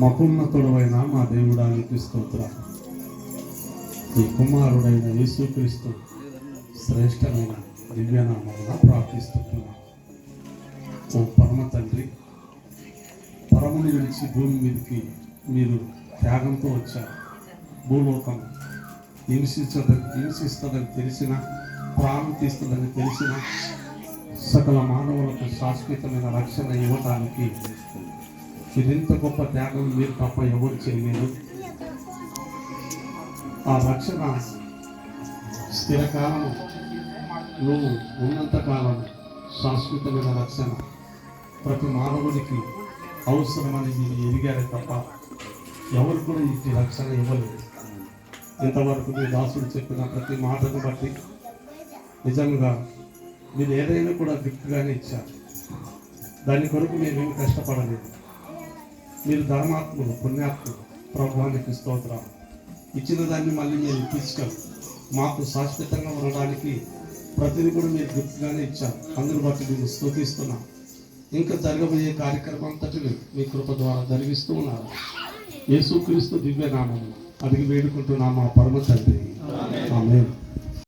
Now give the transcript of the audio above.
మహోన్నతుడైన మా దేవుడానికి స్తోత్ర. ఈ కుమారుడైన యేసుక్రీస్తు శ్రేష్టమైన దివ్యనామమున ప్రార్థిస్తున్నాం. ఓ పరమ తండ్రి పరముని నుంచి భూమి మీదకి మీరు త్యాగంతో వచ్చారు. భూలోకం హింసించద హింసిస్తుందని తెలిసిన ప్రాణం తీస్తుందని తెలిసిన సకల మానవులకు శాశ్వతమైన రక్షణ ఇవ్వడానికి ఇదింత గొప్ప త్యాగం మీరు తప్ప ఎవరు చేయలేదు ఆ రక్షణ స్థిరకాలం నువ్వు ఉన్నంత కాలం శాశ్వతమైన రక్షణ ప్రతి మానవునికి అవసరమని మీరు ఎదిగారే తప్ప ఎవరు కూడా ఇట్టి రక్షణ ఇవ్వలేదు. ఇంతవరకు మీ దాసుడు చెప్పిన ప్రతి మాటను బట్టి నిజంగా మీరు ఏదైనా కూడా గిఫ్ట్గానే ఇచ్చారు. దాని కొరకు మీరేమి కష్టపడలేదు. మీరు ధర్మాత్ములు పుణ్యాత్ములు. ప్రభువానికి స్తోత్రం ఇచ్చిన దాన్ని మళ్ళీ మీరు తీసుకెళ్ళి మాకు శాశ్వతంగా ఉండడానికి ప్రతిదీ కూడా మీరు గిఫ్ట్గానే ఇచ్చారు. అందరి బట్టి మీరు స్తుతిస్తున్నాం ఇంకా జరగబోయే కార్యక్రమం అంతటిని మీ కృప ద్వారా జరిగిస్తూ ఉన్నారు. యేసుక్రీస్తు దివ్య నామం అడిగి వేడుకుంటున్నాము మా పరమ తండ్రి. ఆమె